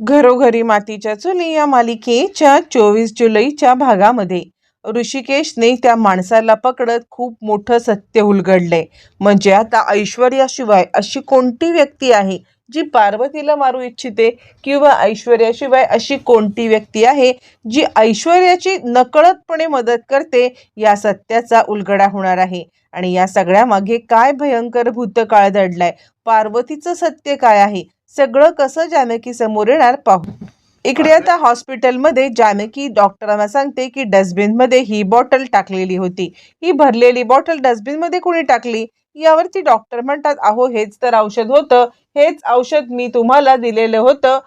घरोघरी मातीच्या चुली या मालिकेच्या चोवीस जुलैच्या भागामध्ये. ऋषिकेशने त्या माणसाला पकडत खूप मोठं सत्य उलगडलंय म्हणजे आता ऐश्वर्याशिवाय अशी कोणती व्यक्ती आहे जी पार्वतीला मारू इच्छिते किंवा ऐश्वर्याशिवाय अशी कोणती व्यक्ती आहे जी ऐश्वर्याची नकळतपणे मदत करते या सत्याचा उलगडा होणार आहे. आणि या सगळ्यामागे काय भयंकर भूतकाळ दडलाय? पार्वतीचं सत्य काय आहे? सगळं कसं जानकी समोर येणार पाहू. इकडे आता हॉस्पिटलमध्ये जानकी डॉक्टरांना सांगते की डस्टबिनमध्ये ही बॉटल टाकलेली होती. ही भरलेली बॉटल डस्टबिनमध्ये कोणी टाकली? यावरती डॉक्टर म्हणतात अहो हेच तर औषध होतं. हेच औषध मी तुम्हाला दिलेलं होतं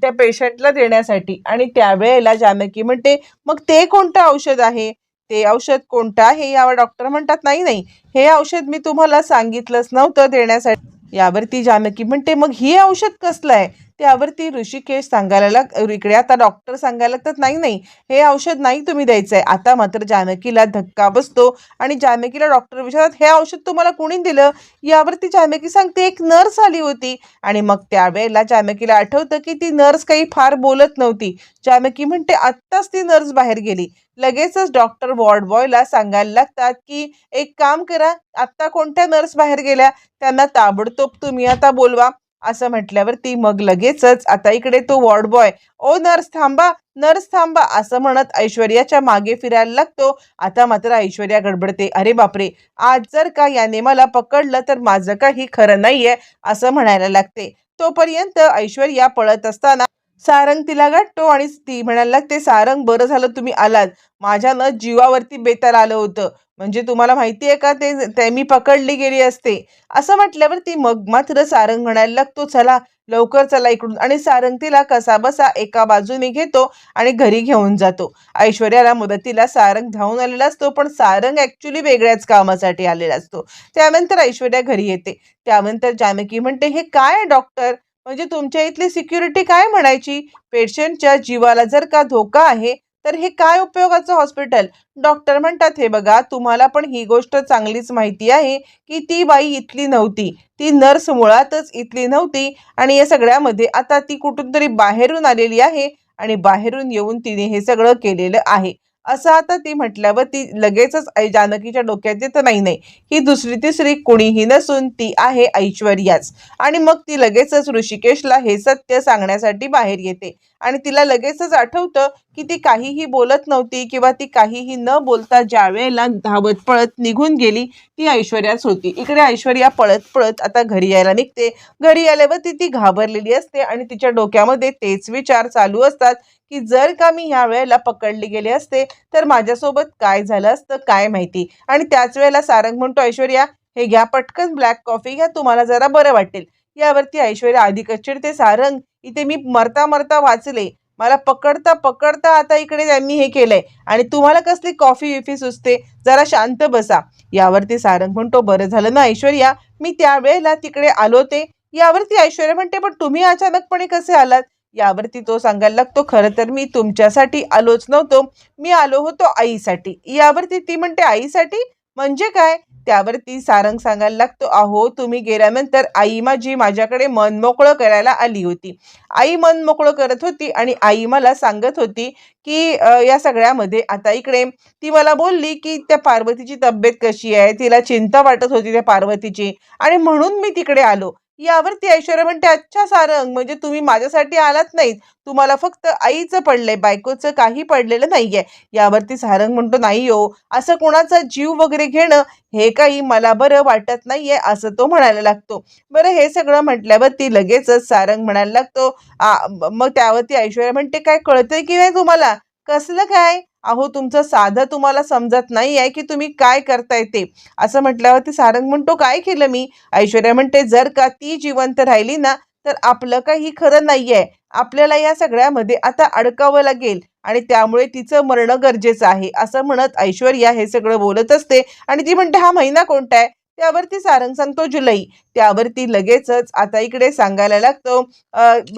त्या पेशंटला देण्यासाठी. आणि त्यावेळेला जानकी म्हणते मग ते कोणतं औषध आहे? ते औषध कोणतं आहे? यावर डॉक्टर म्हणतात नाही नाही. हे औषध मी तुम्हाला सांगितलंच नव्हतं देण्यासाठी. यावरती जानकी म्हणते मग हे औषध कसलं आहे? त्यावरती ऋषिकेश सांगायला लाग इकडे आता डॉक्टर सांगायला लागतात नाही नाही. हे औषध नाही तुम्ही द्यायचं आहे आता मात्र जानकीला धक्का बसतो आणि जानकीला डॉक्टर विचारतात हे औषध तुम्हाला कोणी दिलं? यावरती जानकी सांगते एक नर्स आली होती. आणि मग त्यावेळेला जानकीला आठवतं की ती नर्स काही फार बोलत नव्हती. जानकी म्हणते आत्ताच ती नर्स बाहेर गेली. लगेचच डॉक्टर वॉर्ड बॉयला सांगायला लागतात की एक काम करा आत्ता कोणत्या नर्स बाहेर गेल्या? त्यांना ताबडतोब तुम्ही आता बोलवा. असं म्हटल्यावर ती मग लगेचच आता इकडे तो वॉर्ड बॉय. ओ नर्स थांबा नर्स थांबा असं म्हणत ऐश्वर्याच्या मागे फिरायला लागतो. आता मात्र ऐश्वर्या गडबडते. अरे बापरे आज जर का याने मला पकडलं तर माझं काही खरं नाहीये असं म्हणायला लागते. तोपर्यंत ऐश्वर्या पळत असताना सारंग तिला गाठतो आणि ती म्हणायला लागते सारंग बरं झालं तुम्ही आलात. माझ्या न जीवावरती बेताल आलं होतं. म्हणजे तुम्हाला माहिती आहे का ते ते मी पकडली गेली असते. असं म्हटल्यावर ती मग मात्र सारंग म्हणायला लागतो चला लवकर चला इकडून. आणि सारंग तिला कसा बसा एका बाजूने घेतो आणि घरी घेऊन जातो. ऐश्वर्याला मदतीला सारंग धावून आलेला असतो पण सारंग ऍक्च्युली वेगळ्याच कामासाठी आलेला असतो. त्यानंतर ऐश्वर्या घरी येते. त्यानंतर जानकी म्हणते हे काय डॉक्टर म्हणजे तुमच्या इथली सिक्युरिटी काय म्हणायची? पेशंटच्या जीवाला जर का धोका आहे तर हे काय उपयोगाचं हॉस्पिटल डॉक्टर म्हणतात हे बघा तुम्हाला पण ही गोष्ट चांगलीच माहिती आहे की ती बाई इथली नव्हती. ती नर्स मुळातच इथली नव्हती आणि या सगळ्यामध्ये आता ती कुठून तरी बाहेरून आलेली आहे आणि बाहेरून येऊन तिने हे सगळं केलेलं आहे. असं आता ती म्हटल्यावर ती लगेचच आई जानकीच्या डोक्यात येतं नाही नाही ही दुसरी तिसरी कुणीही नसून ती आहे ऐश्वर्याच. आणि मग ती लगेचच ऋषिकेशला हे सत्य सांगण्यासाठी बाहेर येते. आणि तिला लगेचच आठवतं की ती काहीही बोलत नव्हती किंवा ती काहीही न बोलता ज्या वेळेला धावत पळत निघून गेली ती ऐश्वर्याच होती. इकडे ऐश्वर्या पळत पळत आता घरी यायला निघते. घरी आल्यावर ती ती घाबरलेली असते आणि तिच्या डोक्यामध्ये तेच विचार चालू असतात की जर का मी ह्या वेळेला पकडली गेले असते तर माझ्यासोबत काय झालं असतं काय माहिती? आणि त्याच वेळेला सारंग म्हणतो ऐश्वर्या हे घ्या पटकन ब्लॅक कॉफी घ्या तुम्हाला जरा बरं वाटेल. यावरती ऐश्वर्या अधिकच चिडते सारंग इथे मी मरता मरता वाचले. मला पकडता पकडता आता इकडे त्यांनी हे केलंय. आणि तुम्हाला कसली कॉफी विफी सुचते? जरा शांत बसा. यावरती सारंग म्हणतो बरं झालं ना ऐश्वर्या मी त्यावेळेला तिकडे आलो ते यावरती ऐश्वर्या म्हणते पण तुम्ही अचानकपणे कसे आलात? यावरती तो सांगायला लागतो खरं तर मी तुमच्यासाठी आलोच नव्हतो. मी आलो होतो आईसाठी. यावरती ती म्हणते आईसाठी? म्हणजे काय? त्यावरती सारंग सांगायला लागतो अहो तुम्ही गेल्यानंतर आई माझी माझ्याकडे मन मोकळं करायला आली होती. आई मन मोकळं करत होती आणि आई मला सांगत होती की या सगळ्यामध्ये आता इकडे ती मला बोलली की त्या पार्वतीची तब्येत कशी आहे? तिला चिंता वाटत होती त्या पार्वतीची आणि म्हणून मी तिकडे आलो. यावरती ऐश्वर्या म्हणते अच्छा सारंग म्हणजे तुम्ही माझ्यासाठी आलात नाहीत. तुम्हाला फक्त आईचं पडलंय बायकोचं काही पडलेलं नाहीये. यावरती सारंग म्हणतो नाही हो असं कोणाचा जीव वगैरे घेणं हे काही मला बरं वाटत नाहीये असं तो म्हणायला लागतो. बरं हे सगळं म्हटल्यावर ती लगेचच सारंग म्हणायला लागतो. मग त्यावरती ऐश्वर्या म्हणते काय कळतंय की नाही तुम्हाला? कसलं काय? अहो तुमचं साधं तुम्हाला समजत नाही आहे की तुम्ही काय करताय ते. असं म्हटल्यावरती सारंग म्हणतो काय केलं मी? ऐश्वर्या म्हणते जर का ती जिवंत राहिली ना तर आपलं काही खरं नाही आहे. आपल्याला या सगळ्यामध्ये आता अडकावं लागेल आणि त्यामुळे तिचं मरणं गरजेचं आहे. असं म्हणत ऐश्वर्या हे सगळं बोलत असते आणि ती म्हणते हा महिना कोणता आहे? त्यावरती सारंग सांगतो जुलै. त्यावरती लगेचच आता इकडे सांगायला लागतो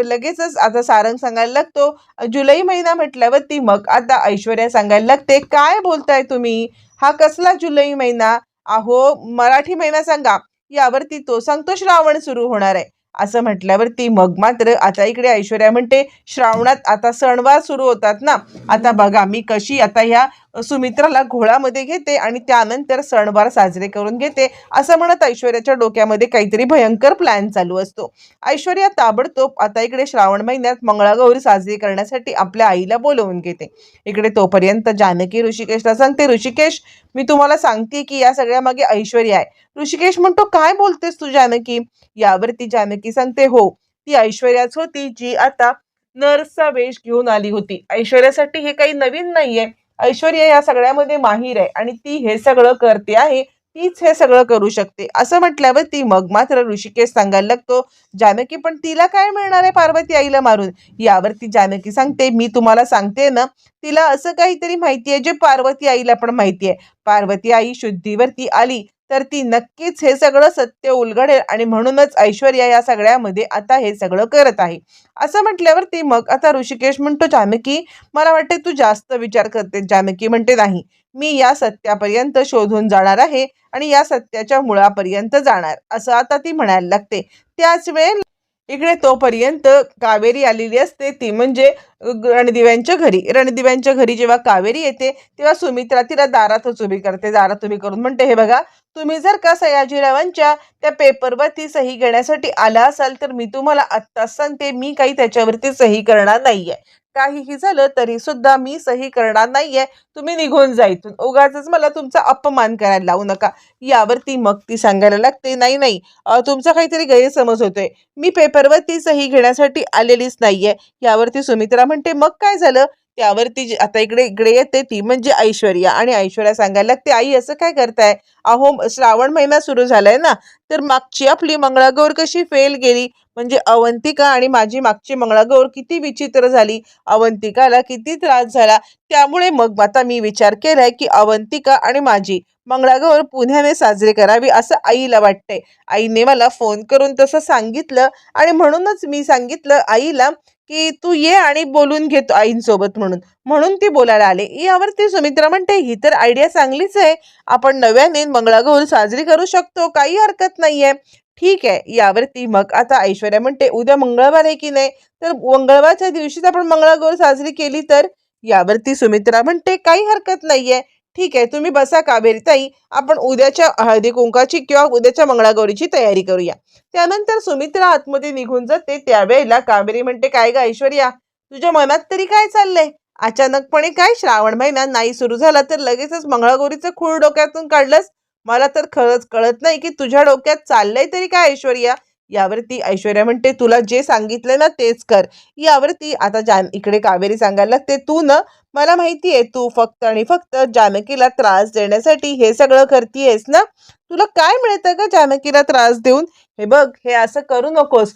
लगेचच आता सारंग सांगायला लागतो जुलै महिना म्हटल्यावरती मग आता ऐश्वर्या सांगायला लागते काय बोलताय तुम्ही? हा कसला जुलै महिना? अहो मराठी महिना सांगा. यावरती तो सांगतो श्रावण सुरू होणार आहे. असं म्हटल्यावरती मग मात्र आता इकडे ऐश्वर्या म्हणते श्रावणात आता सणवार सुरू होतात ना. आता बघा मी कशी आता ह्या सुमित्राला घोळामध्ये घेते आणि त्यानंतर सणवार साजरे करून घेते. असं म्हणत ऐश्वर्याच्या डोक्यामध्ये काहीतरी भयंकर प्लॅन चालू असतो. ऐश्वर्या ताबडतोब आता इकडे श्रावण महिन्यात मंगळागौरी साजरी करण्यासाठी आपल्या आईला बोलवून घेते. इकडे तोपर्यंत जानकी ऋषिकेशला सांगते ऋषिकेश मी तुम्हाला सांगते की या सगळ्या मागे ऐश्वर्या आहे. ऋषिकेश म्हणतो काय बोलतेस तू जानकी? यावरती जानकी सांगते हो ती ऐश्वर्याच होती जी आता नर्सचा वेश घेऊन आली होती. ऐश्वर्यासाठी हे काही नवीन नाहीये. ऐश्वर्या या सगळ्यामध्ये माहीर आहे आणि ती हे सगळं करते आहे तीच हे सगळं करू शकते. असं म्हटल्यावर ती मग मात्र ऋषिकेश सांगायला लागतो जानकी पण तिला काय मिळणार आहे पार्वती आईला मारून? यावरती जानकी सांगते मी तुम्हाला सांगते ना तिला असं काहीतरी माहिती आहे जे पार्वती आईला पण माहिती आहे. पार्वती आई शुद्धीवरती आली तर ती नक्कीच हे सगळं सत्य उलगडेल आणि म्हणूनच ऐश्वर्या या सगळ्यामध्ये आता हे सगळं करत आहे. असं म्हटल्यावरती मग आता ऋषिकेश म्हणतो जानकी मला वाटते तू जास्त विचार करते. जानकी म्हणते नाही मी या सत्यापर्यंत शोधून जाणार आहे आणि या सत्याच्या मुळापर्यंत जाणार. असं आता ती म्हणायला लागते. त्याच वेळेला इकडे तोपर्यंत कावेरी आलेली असते. ती म्हणजे रणदिव्यांच्या घरी. रणदिव्यांच्या घरी जेव्हा कावेरी येते तेव्हा सुमित्रा तिला दारातच उभी करते. दारात उभी करून म्हणते हे बघा तुम्ही जर का सयाजीरावांच्या त्या पेपरवरती सही घेण्यासाठी आला असाल तर मी तुम्हाला आत्ताच सांगते मी काही त्याच्यावरती सही करणार नाहीये. काहीही झालं तरी सुद्धा मी सही करणार नाहीये. तुम्ही निघून जा इथून. उगाच मला तुमचा अपमान करायला लावू नका. यावरती मग ती सांगायला लागते नाही नाही तुमचा काहीतरी गैरसमज होतोय. मी पेपरवरती सही घेण्यासाठी आलेलीच नाहीये. यावरती सुमित्रा म्हणते मग काय झालं? त्यावरती जी- आता इकडे इकडे येते ती म्हणजे ऐश्वर्या. आणि ऐश्वर्या सांगायला लागते आई असं काय करताय? अहो श्रावण महिना सुरू झालाय ना तर मागची आपली मंगळागौर कशी फेल गेली? म्हणजे अवंतिका आणि माझी मागची मंगळागौर किती विचित्र झाली. अवंतिकाला किती त्रास झाला. त्यामुळे मग आता मी विचार केलाय की अवंतिका आणि माझी मंगळागौर पुण्याने साजरी करावी असं आईला वाटतंय. आईने मला फोन करून तसं सांगितलं आणि म्हणूनच मी सांगितलं आईला की तू ये आणि बोलून घेतो आईंसोबत म्हणून. म्हणून ती बोलायला आले. यावरती सुमित्रा म्हणते ही तर आयडिया चांगलीच आहे. आपण नव्याने मंगळागौर साजरी करू शकतो. काही हरकत नाहीये. ठीक आहे. यावरती मग आता ऐश्वर्या म्हणते उद्या मंगळवार आहे की नाही? तर मंगळवारच्या दिवशीच आपण मंगळागौर साजरी केली तर? यावरती सुमित्रा म्हणते काही हरकत नाहीये. ठीक आहे तुम्ही बसा कावेरी ताई. आपण उद्याच्या हळदी कुंकाची किंवा उद्याच्या मंगळागौरीची तयारी करूया. त्यानंतर सुमित्रा आतमध्ये निघून जाते. त्यावेळेला कावेरी म्हणते काय ग ऐश्वर्या तुझ्या मनात तरी काय चाललंय? अचानकपणे काय? श्रावण महिना नाही सुरू झाला तर लगेचच मंगळागौरीचं खूळ डोक्यातून काढलंस? मला तर खरंच कळत नाही की तुझ्या डोक्यात चाललंय तरी काय ऐश्वर्या? यावरती ऐश्वर्या म्हणते तुला जे सांगितलं ना तेच कर. यावरती आता जान इकडे कावेरी सांगायला लागते तू न मला माहिती आहे तू फक्त आणि फक्त जानकीला त्रास देण्यासाठी हे सगळं करतीयस ना? तुला काय मिळतं का जानकीला त्रास देऊन? हे बघ हे असं करू नकोस.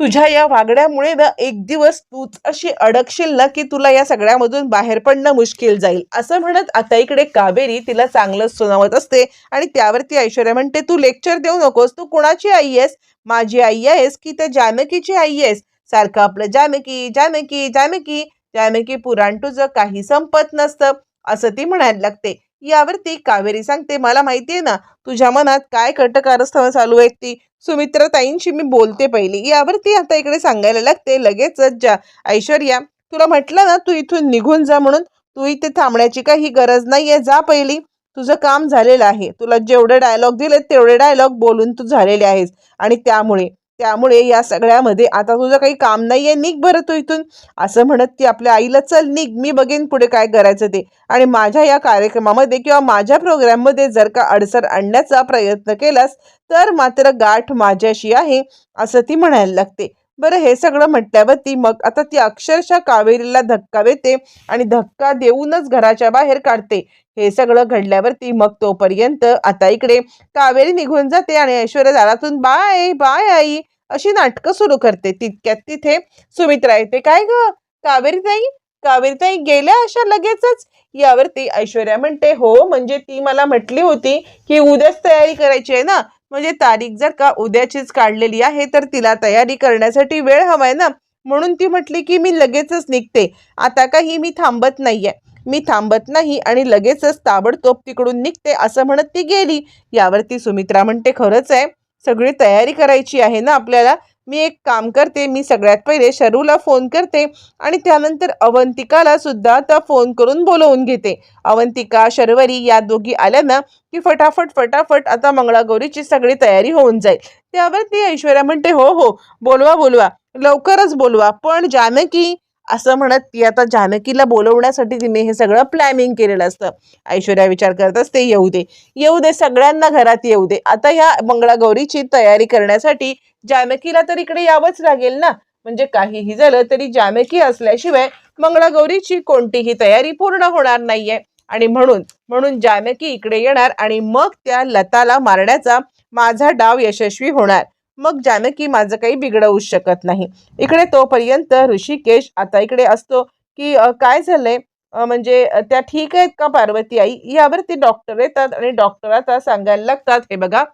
तुझ्या या वागण्यामुळे ना एक दिवस तूच अशी अडकशील ना की तुला या सगळ्यामधून बाहेर पडणं मुश्किल जाईल. असं म्हणत आता इकडे कावेरी तिला चांगलं सुनावत असते आणि त्यावरती ऐश्वर्या म्हणते तू लेक्चर देऊ नकोस. तू कुणाची आई आहेस? माझी आई आहेस की त्या जानकीची आई आहेस? सारखं आपलं जानकी जानकी जानकी जानकी पुराण तुझं काही संपत नसतं असं ती म्हणायला लागते. यावरती कावेरी सांगते मला माहितीये ना तुझ्या मनात काय कटकारस्थानं चालू आहेत ती? सुमित्रा ताईंशी मी बोलते पहिली. यावरती आता इकडे सांगायला लागते लगेचच जा ऐश्वर्या तुला म्हटलं ना तू इथून निघून जा म्हणून. तू इथे थांबण्याची काही गरज नाहीये जा पहिली. तुझं काम झालेलं आहे. तुला जेवढे डायलॉग दिलेत तेवढे डायलॉग बोलून तू झालेले आहेस. आणि त्यामुळे त्यामुळे या सगळ्यामध्ये आता तुझं काही काम नाही आहे निघ बरं तू इथून. असं म्हणत ती आपल्या आईला चल निघ मी बघेन पुढे काय करायचं ते. आणि माझ्या या कार्यक्रमामध्ये किंवा माझ्या प्रोग्राममध्ये जर का अडसर आणण्याचा प्रयत्न केलास तर मात्र गाठ माझ्याशी आहे असं ती म्हणायला लागते. बरं हे सगळं म्हटल्यावरती मग आता ती अक्षरशः कावेरीला धक्का देते आणि धक्का देऊनच घराच्या बाहेर काढते. हे सगळं घडल्यावरती मग तोपर्यंत आता इकडे कावेरी निघून जाते आणि ऐश्वर्या दारातून बाय बाय आई अशी नाटकं सुरू करते. तितक्यात तिथे सुमित्रा येते. काय ग? कावेरी ताई कावेरीताई गेल्या अशा लगेचच? यावरती ऐश्वर्या म्हणते हो म्हणजे ती मला म्हटली होती की उद्याच तयारी करायची आहे ना? म्हणजे तारीख जर का उद्याचीच काढलेली आहे तर तिला तयारी करण्यासाठी वेळ हवाय ना? म्हणून ती म्हटली की मी लगेचच निघते. आता काही मी थांबत नाहीये. मी थांबत नाही आणि लगेचच ताबडतोब तिकडून निघते असं म्हणत ती गेली. यावरती सुमित्रा म्हणते खरंच आहे. सगळी तयारी करायची आहे ना आपल्याला? मी एक काम करते मी सगळ्यात पहिले शरूला फोन करते आणि त्यानंतर अवंतिकाला सुद्धा आता फोन करून बोलवून घेते. अवंतिका शर्वरी या दोघी आल्या ना की फटाफट फटाफट आता मंगळागौरीची सगळी तयारी होऊन जाईल. त्यावर ती ऐश्वर्या म्हणते हो हो बोलवा बोलवा. लवकरच बोलवा. पण जानकी असं म्हणत ती आता जानकीला बोलवण्यासाठी तिने हे सगळं प्लॅनिंग केलेलं असतं. ऐश्वर्या विचार करत असते येऊ दे. येऊ दे सगळ्यांना घरात येऊ दे. आता या मंगळागौरीची तयारी करण्यासाठी जानकीला तर इकडे यावंच लागेल ना? म्हणजे काहीही झालं तरी जानकी असल्याशिवाय मंगळागौरीची कोणतीही तयारी पूर्ण होणार नाहीये. आणि म्हणून म्हणून जानकी इकडे येणार आणि मग त्या लताला मारण्याचा माझा डाव यशस्वी होणार. मग जानकी माझं काही बिघडवूच शकत नाही. इकडे तोपर्यंत ऋषिकेश आता इकडे असतो की काय झालंय? म्हणजे त्या ठीक आहेत का पार्वती आई? यावरती डॉक्टर येतात आणि डॉक्टर आता सांगायला लागतात हे बघा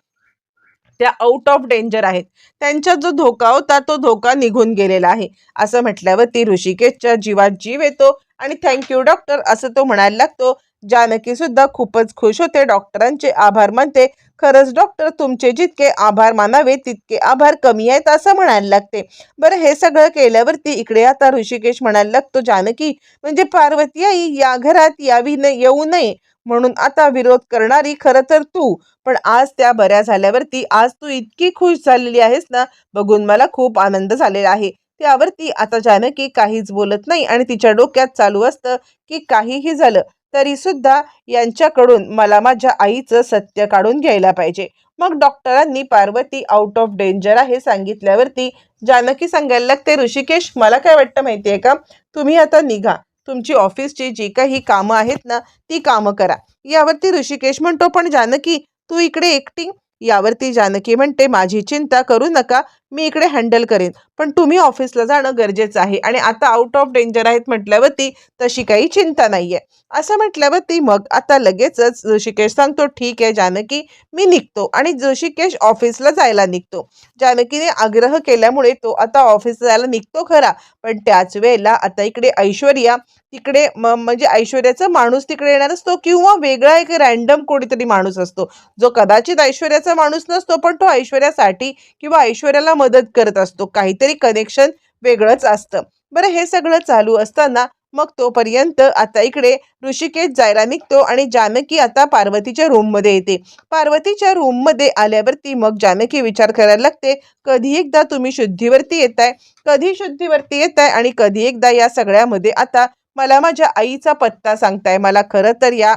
त्या आउट ऑफ डेंजर आहेत. त्यांचा जो धोका होता तो धोका निघून गेलेला आहे. असं म्हटल्यावरती ऋषिकेशच्या जीवात जीव येतो आणि थँक्यू डॉक्टर असं तो म्हणायला लागतो. जानकी सुद्धा खूपच खुश होते. डॉक्टरांचे आभार मानते. खरंच डॉक्टर तुमचे जितके आभार मानावे तितके आभार कमी आहेत असं म्हणायला लागते. बरं हे सगळं केल्यावरती इकडे आता ऋषिकेश म्हणायला लागतो जानकी म्हणजे पार्वती आई या घरात यावी न येऊ नये. म्हणून आता विरोध करणारी खरं तर तू. पण आज त्या बऱ्या झाल्यावरती आज तू इतकी खुश झालेली आहेस ना बघून मला खूप आनंद झालेला आहे. त्यावरती आता जानकी काहीच बोलत नाही आणि तिच्या डोक्यात चालू असतं की काहीही झालं. तरी सुद्धा यांच्याकडून मला माझ्या आईचं सत्य काढून घ्यायला पाहिजे. मग डॉक्टरांनी पार्वती आउट ऑफ डेंजर आहे सांगितल्यावरती जानकी सांगायला लागते ऋषिकेश मला काय वाटतं माहितीये का? तुम्ही आता निघा. तुमची ऑफिसची जी काही कामं आहेत ना ती कामं करा. यावरती ऋषिकेश म्हणतो पण जानकी तू इकडे एकटी यावरती जानकी म्हणते माझी चिंता करू नका मी इकडे हँडल करेन. पण तुम्ही ऑफिसला जाणं गरजेचं आहे आणि आता आउट ऑफ डेंजर आहेत म्हटल्यावरती तशी काही चिंता नाही आहे असं म्हटल्यावरती मग आता लगेचच ऋषिकेश सांगतो ठीक आहे जानकी मी निघतो. आणि ऋषिकेश ऑफिसला जायला निघतो. जानकीने आग्रह केल्यामुळे तो आता ऑफिसला जायला निघतो खरा. पण त्याच वेळेला आता इकडे ऐश्वर्या तिकडे म्हणजे ऐश्वर्याचा माणूस तिकडे येणार असतो किंवा वेगळा एक रॅन्डम कोणीतरी माणूस असतो. जो कदाचित ऐश्वर्याचा माणूस नसतो पण तो ऐश्वर्यासाठी किंवा ऐश्वर्याला मदत करत असतो. काहीतरी कनेक्शन वेगळंच असतं. बरं हे सगळं चालू असताना मग तोपर्यंत आता इकडे ऋषिकेश जायला निघतो आणि जानकी आता पार्वतीच्या रूममध्ये येते. पार्वतीच्या रूममध्ये आल्यावरती मग जानकी विचार करायला लागते कधी एकदा तुम्ही शुद्धीवरती येताय? कधी शुद्धीवरती येताय? आणि कधी एकदा या सगळ्यामध्ये आता मला माझ्या आईचा पत्ता सांगताय. मला खरं तर या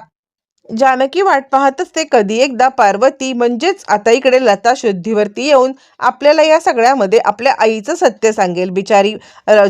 जानकी वाट पाहत असते कधी एकदा पार्वती म्हणजेच आता इकडे लता शुद्धीवरती येऊन आपल्याला या सगळ्यामध्ये आपल्या आईचं सत्य सांगेल. बिचारी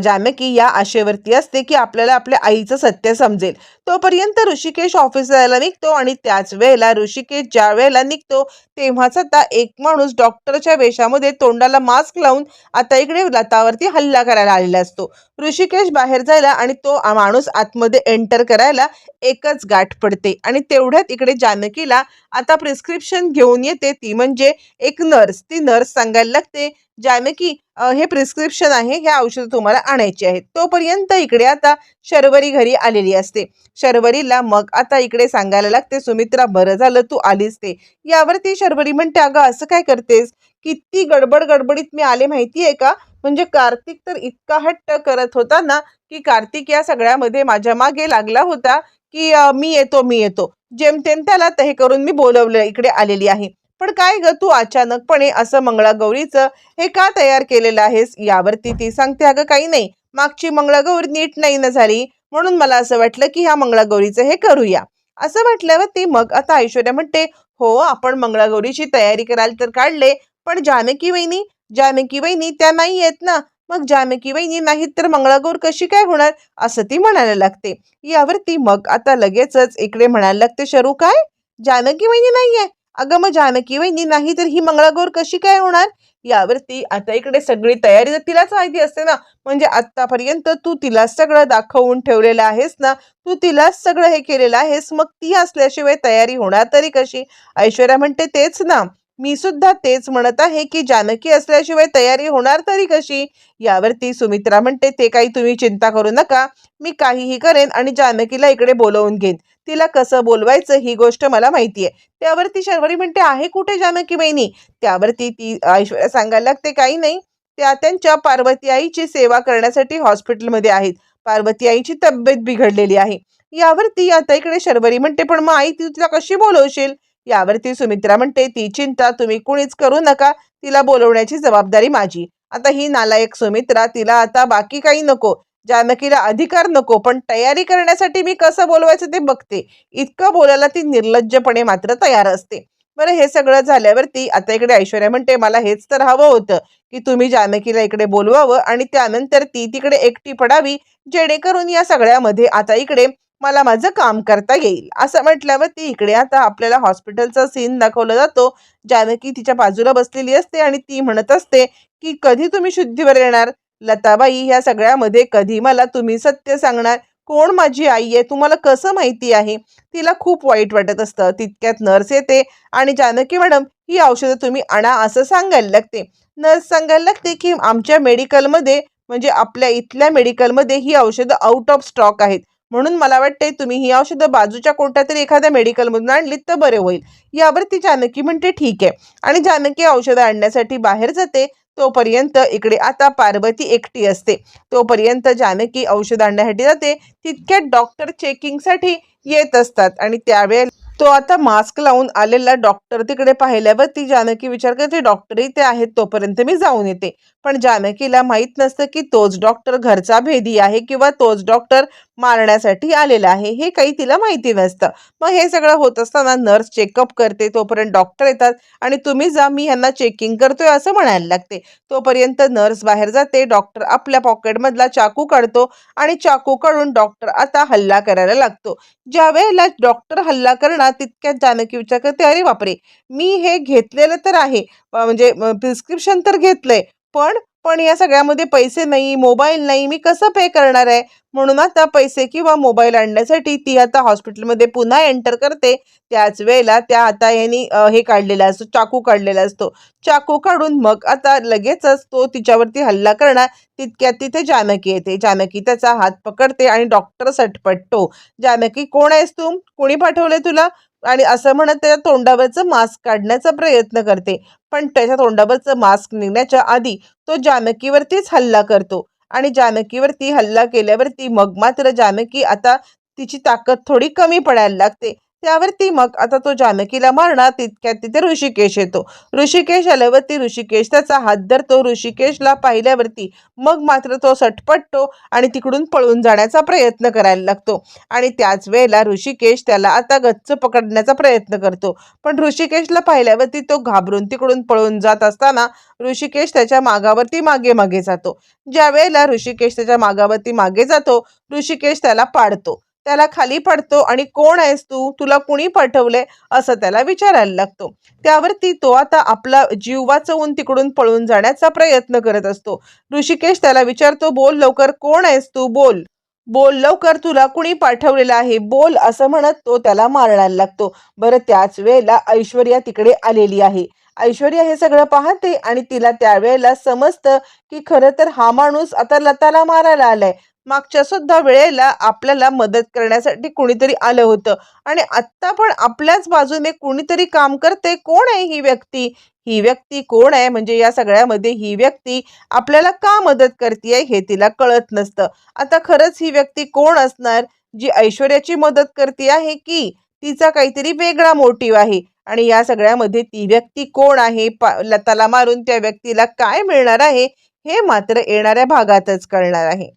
जानकी या आशेवरती असते की आपल्याला आपल्या आईचं सत्य समजेल. तोपर्यंत ऋषिकेश ऑफिसला निघतो आणि त्याच वेळेला ऋषिकेश ज्या वेळेला निघतो तेव्हाच आता एक माणूस डॉक्टरच्या वेशामध्ये तोंडाला मास्क लावून आता इकडे लतावरती हल्ला करायला आलेला असतो. ऋषिकेश बाहेर जायला आणि तो माणूस आतमध्ये एंटर करायला एकच गाठ पडते. आणि तेवढ्यात इकडे जानकीला आता प्रिस्क्रिप्शन घेऊन येते. ती म्हणजे एक नर्स ती नर्स सांगायला लागते जानकी हे प्रिस्क्रिप्शन आहे हे औषध तुम्हाला आणायचे आहेत. तोपर्यंत इकडे आता शर्वरी घरी आलेली असते. शर्वरीला मग आता इकडे सांगायला लागते सुमित्रा बरं झालं तू आलीस ते. यावरती शर्वरी म्हणते अगं असं काय करतेस? किती गडबड गडबडीत मी आले माहिती आहे का? म्हणजे कार्तिक तर इतका हट्ट करत होता ना की कार्तिक या सगळ्यामध्ये माझ्या मागे लागला होता की मी येतो मी येतो. जेमतेम त्याला ते हे करून मी बोलवलं इकडे आलेली आहे. पण काय ग तू अचानकपणे असं मंगळागौरीचं हे का तयार केलेलं आहेस? यावरती ती सांगते अगं काही नाही. मागची मंगळागौरी नीट नाही ना झाली. म्हणून मला असं वाटलं की ह्या मंगळागौरीचं हे करूया. असं वाटल्यावर ती मग आता ऐश्वर्या म्हणते हो आपण मंगळागौरीची तयारी करायला तर काढले पण जानकी वहिनी? जानकी वहिनी त्या नाही येत ना. मग जानकी वहिनी नाहीत तर मंगळागौर कशी काय होणार? असं ती म्हणायला लागते. यावरती मग आता लगेचच इकडे म्हणायला लागते शरू काय? जानकी वहिनी नाहीये? अगं मग जानकी वहिनी नाही तर ही मंगळागौर कशी काय होणार? यावरती आता इकडे सगळी तयारी तर तिलाच माहिती असते ना. म्हणजे आतापर्यंत तू तिला सगळं दाखवून ठेवलेलं आहेस ना? तू तिलाच सगळं हे केलेलं आहेस. मग ती असल्याशिवाय तयारी होणार तरी कशी? ऐश्वर्या म्हणते तेच ना. मी सुद्धा तेच म्हणत आहे की जानकी असल्याशिवाय तयारी होणार तरी कशी? यावरती सुमित्रा म्हणते ते काही तुम्ही चिंता करू नका. मी काहीही करेन आणि जानकीला इकडे बोलवून घेईन. तिला कसं बोलवायचं ही गोष्ट मला माहिती आहे त्यावरती शर्वरी म्हणते आहे कुठे जानकी बहिणी? त्यावरती ती ऐश्वर्या सांगायला लागते काही नाही. त्या त्यांच्या पार्वती आईची सेवा करण्यासाठी हॉस्पिटलमध्ये आहेत. पार्वती आईची तब्येत बिघडलेली आहे. यावरती आता इकडे शर्वरी म्हणते पण मग आई तू तिला कशी बोलवशील? यावरती सुमित्रा म्हणते ती चिंता तुम्ही कुणीच करू नका तिला बोलवण्याची जबाबदारी माझी. आता ही नालायक सुमित्रा तिला आता बाकी काही नको जानकीला अधिकार नको पण तयारी करण्यासाठी मी कसं बोलवायचं ते बघते. इतकं बोलायला ती निर्लज्जपणे मात्र तयार असते. बरं हे सगळं झाल्यावरती आता इकडे ऐश्वर्या म्हणते मला हेच तर हवं होतं की तुम्ही जानकीला इकडे बोलवावं आणि त्यानंतर ती तिकडे एकटी पडावी जेणेकरून या सगळ्यामध्ये आता इकडे मला माझं काम करता येईल. असं म्हटल्यावर ती इकडे आता आपल्याला हॉस्पिटलचा सीन दाखवला जातो जानकी तिच्या बाजूला बसलेली असते आणि ती म्हणत असते की कधी तुम्ही शुद्धीवर येणार? लताबाई ह्या सगळ्यामध्ये कधी मला तुम्ही सत्य सांगणार? कोण माझी आई आहे? तुम्हाला कसं माहिती आहे? तिला खूप वाईट वाटत असतं. तितक्यात नर्स येते आणि जानकी मॅडम ही औषधं तुम्ही आणा असं सांगायला लागते. नर्स सांगायला लागते की आमच्या मेडिकलमध्ये म्हणजे आपल्या इथल्या मेडिकलमध्ये ही औषधं आउट ऑफ स्टॉक आहेत. म्हणून मला वाटते तुम्ही ही औषधं बाजूच्या कोणत्या तरी एखाद्या मेडिकलमधून आणलीत तर बरे होईल. यावर ती जानकी म्हणते ठीक आहे. आणि जानकी औषधं आणण्यासाठी बाहेर जाते. तोपर्यंत इकडे आता पार्वती एकटी असते. तोपर्यंत जानकी औषध आणण्यासाठी जाते. तितक्यात डॉक्टर चेकिंगसाठी येत असतात. आणि त्यावेळेला तो आता मास्क लावून आलेला डॉक्टर तिकडे पाहिल्यावर ती जानकी विचार करते डॉक्टर इथे आहेत तोपर्यंत मी जाऊन येते. पण जानकीला माहीत नसतं की तोच डॉक्टर घरचा भेदी आहे किंवा तोच डॉक्टर मारण्यासाठी आलेला आहे. हे काही तिला माहिती नसतं. मग हे सगळं होत असताना नर्स चेकअप करते तोपर्यंत डॉक्टर येतात आणि तुम्ही जा मी ह्यांना चेकिंग करतोय असं म्हणायला लागते. तोपर्यंत नर्स बाहेर जाते डॉक्टर आपल्या पॉकेटमधला चाकू काढतो आणि चाकू काढून डॉक्टर आता हल्ला करायला लागतो. ज्या वेळेला डॉक्टर हल्ला करणार तितक्यात जानकी विचार करते अरे बापरे मी हे घेतलेलं तर आहे. म्हणजे प्रिस्क्रिप्शन तर घेतलंय पण पण या सगळ्यामध्ये पैसे नाही मोबाईल नाही मी कसं पे करणार आहे? म्हणून आता पैसे किंवा मोबाईल आणण्यासाठी ती आता हॉस्पिटलमध्ये पुन्हा एंटर करते. त्याच वेळेला त्या आता यांनी हे काढलेला असतो चाकू काढलेला असतो. चाकू काढून मग आता लगेचच तो तिच्यावरती हल्ला करणार. तितक्यात तिथे जानकी येते. जानकी त्याचा हात पकडते आणि डॉक्टर सटपटतो. जानकी कोण आहेस तू? कोणी पाठवलंय तुला? आणि असं म्हणत त्याच्या तोंडावरचं मास्क काढण्याचा प्रयत्न करते. पण त्याच्या तोंडावरचं मास्क निघण्याच्या आधी तो जानकीवरतीच हल्ला करतो. आणि जानकीवरती हल्ला केल्यावरती मग मात्र जानकी आता तिची ताकद थोडी कमी पडायला लागते. त्यावरती मग आता तो जानकीला मारणार तितक्यात तिथे ऋषिकेश येतो. ऋषिकेश आल्यावरती ऋषिकेश त्याचा हात धरतो. ऋषिकेशला पाहिल्यावरती मग मात्र तो सटपटतो आणि तिकडून पळून जाण्याचा प्रयत्न करायला लागतो. आणि त्याच वेळेला ऋषिकेश त्याला आता गच्च पकडण्याचा प्रयत्न करतो. पण ऋषिकेशला पाहिल्यावरती तो घाबरून तिकडून पळून जात असताना ऋषिकेश त्याच्या मागावरती मागे मागे जातो. ज्या वेळेला ऋषिकेश त्याच्या मागावरती मागे जातो ऋषिकेश त्याला पाडतो. त्याला खाली पडतो आणि कोण आहेस तू? तुला कुणी पाठवलंय? असं त्याला विचारायला लागतो. त्यावरती तो आता आपला जीव वाचवून तिकडून पळून जाण्याचा प्रयत्न करत असतो. ऋषिकेश त्याला विचारतो बोल लवकर कोण आहेस तू? बोल. बोल लवकर तुला कुणी पाठवलेलं आहे? बोल असं म्हणत तो त्याला मारण्याला लागतो. बरं त्याच वेळेला ऐश्वर्या तिकडे आलेली आहे. ऐश्वर्या हे सगळं पाहते आणि तिला त्यावेळेला समजतं की खरं तर हा माणूस आता लताला मारायला आलाय. मागच्या सुद्धा वेळेला आपल्याला मदत करण्यासाठी कुणीतरी आलं होतं. आणि आत्ता पण आपल्याच बाजूने कुणीतरी काम करते कोण आहे ही व्यक्ती? ही व्यक्ती कोण आहे? म्हणजे या सगळ्यामध्ये ही व्यक्ती आपल्याला का मदत करते हे तिला कळत नसतं. आता खरंच ही व्यक्ती कोण असणार? जी ऐश्वर्याची मदत करते आहे की तिचा काहीतरी वेगळा मोटिव्ह आहे? आणि या सगळ्यामध्ये ती व्यक्ती कोण आहे? पा लताला मारून त्या व्यक्तीला काय मिळणार आहे? हे मात्र येणाऱ्या भागातच कळणार आहे.